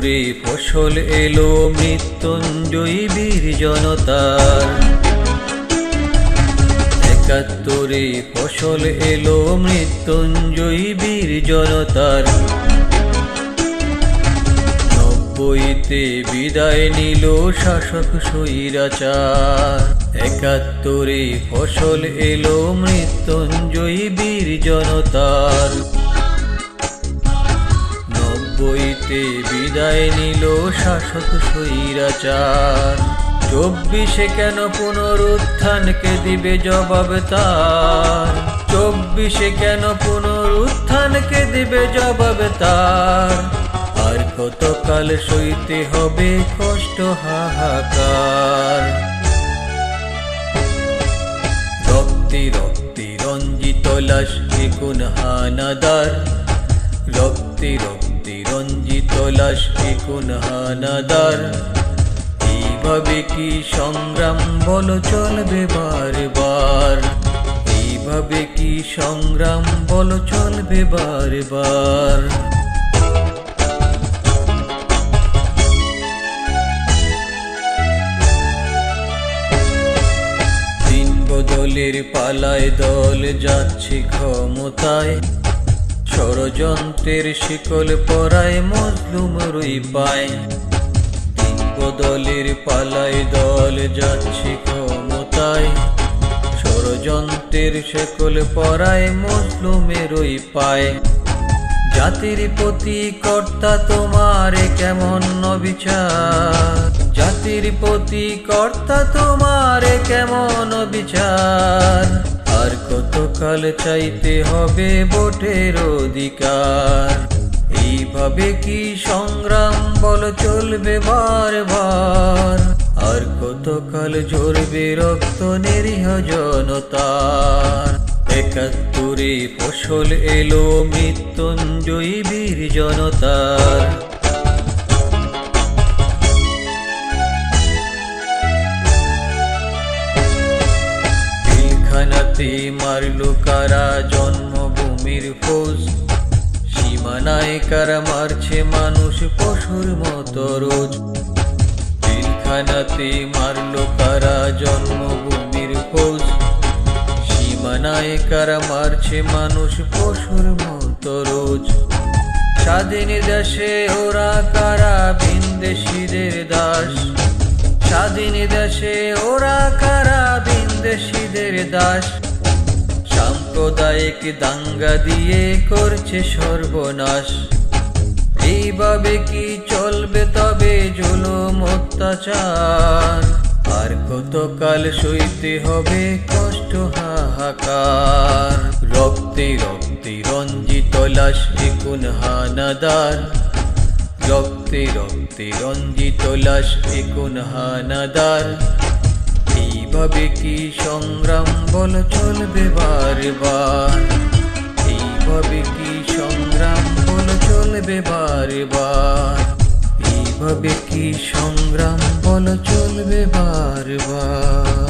একাত্তরে ফসল এলো, মৃত্যুঞ্জয়ী বীর জনতার। একাত্তরে ফসল এলো, মৃত্যুঞ্জয়ী বীর জনতার। নব্বইতে বিদায় নিল শাসক স্বৈরাচার। একাত্তরে ফসল এলো, মৃত্যুঞ্জয়ী বীর জনতার। নব্বইতে বিদায় নিল শাসক স্বৈরাচার। চব্বিশে কেন পুনরুত্থানকে দিবে জবাব তার? চব্বিশে কেন পুনরুত্থানকে দিবে জবাব তার? আর কতকাল সইতে হবে কষ্ট হাহাকার। রক্তি রক্তি রঞ্জিত লাশ কোন হানাদার। রক্তি রক্তি রঞ্জিত লাশ কোন হানাদার। এইভাবে কি সংগ্রাম বলো চলবে বারবার? এইভাবে কি সংগ্রাম বলো চলবে বারবার? বদলের পালায় দল যাচ্ছে ক্ষমতায়। ষড়যন্ত্রের শিকল পরায় মজলুম রুই পায়। বদলের পালায় দল যাচ্ছে ক্ষমতায়। ষড়যন্ত্রের শিকল পরায় মজলুমেরই পায়। জাতির প্রতি কর্তা তোমার কেমন বিচার জাতির প্রতি কর্তা তোমার কেমন বিচার আর কতকাল চাইতে হবে ভোটের অধিকার? এইভাবে কি সংগ্রাম বল চলবে বারবার? আর কতকাল ঝরবে রক্ত নিরীহ জনতার? একাত্তরে ফসল এলো মৃত্যুঞ্জয়ী বীর জনতার। পিলখানাতে মারলো কারা জন্মভূমির খোঁজ? সীমানায় কারা মারছে মানুষ পশুর মতো রোজ। পিলখানাতে মারলো কারা জন্মভূমির খোঁজ? সীমানায় কারা মারছে মানুষ পশুর মতো রোজ। স্বাধীন দেশে ওরা কারা বিন্দেশিদের দাস? স্বাধীন দেশে ওরা কারা বিন্দেশিদের দাস? সাম্প্রদায়িক দাঙ্গা দিয়ে করছে সর্বনাশ। এইভাবে কি চলবে তবে জুলুম অত্যাচার? আর কতকাল সইতে হবে কষ্ট হাহাকার? রক্তে রক্তে রঞ্জিত লাশ কোন হানাদার? রক্তে রক্তে রঞ্জিত লাশ কোন হানাদার? এইভাবে কি সংগ্রাম বল চলবে বারবার? এইভাবে কি সংগ্রাম বল চলবে বারবার? এইভাবে কি সংগ্রাম বল চলবে বারবার?